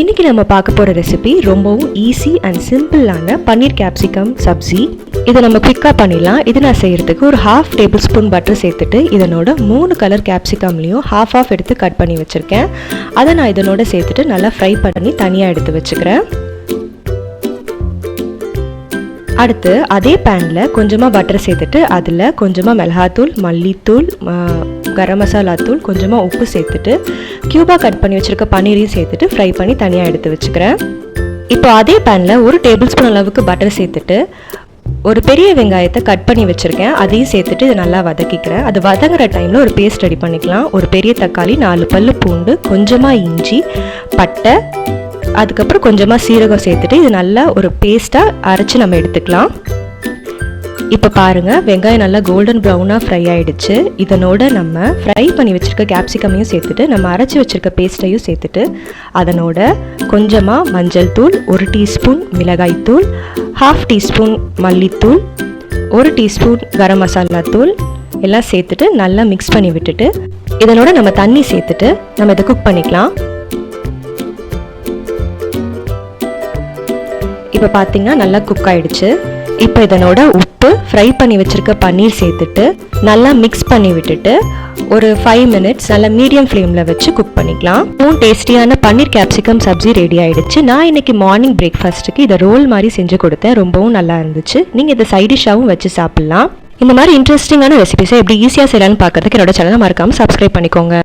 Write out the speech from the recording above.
இன்றைக்கி நம்ம பார்க்க போகிற ரெசிபி ரொம்பவும் ஈஸி அண்ட் சிம்பிளான பன்னீர் கேப்சிகம் சப்ஜி இதை நம்ம குயிக்காக பண்ணிடலாம். இது நான் செய்கிறதுக்கு ஒரு ஹாஃப் டேபிள் ஸ்பூன் பட்டர் சேர்த்துட்டு இதனோட மூணு கலர் கேப்சிகம்லேயும் ஹாஃப் ஆஃப் எடுத்து கட் பண்ணி வச்சுருக்கேன். அதை நான் இதனோட சேர்த்துட்டு நல்லா ஃப்ரை பண்ணி தனியாக எடுத்து வச்சுக்கிறேன். அடுத்து அதே பேனில் கொஞ்சமாக பட்டர் சேர்த்துட்டு அதில் கொஞ்சமாக மிளகாத்தூள் மல்லித்தூள் கரம் மசாலா தூள் கொஞ்சமாக உப்பு சேர்த்துட்டு க்யூபாக கட் பண்ணி வச்சுருக்க பன்னீரையும் சேர்த்துட்டு ஃப்ரை பண்ணி தனியாக எடுத்து வச்சுக்கிறேன். இப்போ அதே பேனில் ஒரு டேபிள் ஸ்பூன் அளவுக்கு பட்டர் சேர்த்துட்டு ஒரு பெரிய வெங்காயத்தை கட் பண்ணி வச்சுருக்கேன். அதையும் சேர்த்துட்டு இதை நல்லா வதக்கிக்கிறேன். அது வதங்குற டைமில் ஒரு பேஸ்ட் ரெடி பண்ணிக்கலாம். ஒரு பெரிய தக்காளி நாலு பல் பூண்டு கொஞ்சமாக இஞ்சி பட்டை அதுக்கப்புறம் கொஞ்சமாக சீரகம் சேர்த்துட்டு இது நல்லா ஒரு பேஸ்ட்டாக அரைச்சி நம்ம எடுத்துக்கலாம். இப்போ பாருங்கள் வெங்காயம் நல்லா கோல்டன் ப்ரௌனாக ஃப்ரை ஆகிடுச்சு இதனோட நம்ம ஃப்ரை பண்ணி வச்சுருக்க கேப்சிகமையும் சேர்த்துட்டு நம்ம அரைச்சி வச்சுருக்க பேஸ்ட்டையும் சேர்த்துட்டு அதனோட கொஞ்சமாக மஞ்சள் தூள் ஒரு டீஸ்பூன் மிளகாய் தூள் ஹாஃப் டீஸ்பூன் மல்லித்தூள் ஒரு டீஸ்பூன் கரம் மசாலா தூள் எல்லாம் சேர்த்துட்டு நல்லா மிக்ஸ் பண்ணி விட்டுட்டு இதனோட நம்ம தண்ணி சேர்த்துட்டு நம்ம இதை குக் பண்ணிக்கலாம். இப்போ பார்த்தீங்கன்னா நல்லா குக் ஆயிடுச்சு. இப்போ இதனோட உப்பு ஃப்ரை பண்ணி வச்சுருக்க பன்னீர் சேர்த்துட்டு நல்லா மிக்ஸ் பண்ணி விட்டுட்டு ஒரு ஃபைவ் மினிட்ஸ் நல்லா மீடியம் ஃப்ளேமில் வச்சு குக் பண்ணிக்கலாம். மூணு டேஸ்டியான பன்னீர் கேப்சிகம் சப்ஜி ரெடி ஆயிடுச்சு. நான் இன்னைக்கு மார்னிங் பிரேக்ஃபாஸ்ட்டுக்கு இதை ரோல் மாதிரி செஞ்சு கொடுத்தேன். ரொம்பவும் நல்லா இருந்துச்சு. நீங்கள் இதை சைடிஷாகவும் வச்சு சாப்பிட்லாம். இந்த மாதிரி இன்ட்ரெஸ்டிங்கான ரெசிபிஸை எப்படி ஈஸியாக செய்யலான்னு பார்க்குறதுக்கு என்னோட சேனலை மறக்காமல் சப்ஸ்கிரைப் பண்ணிக்கோங்க.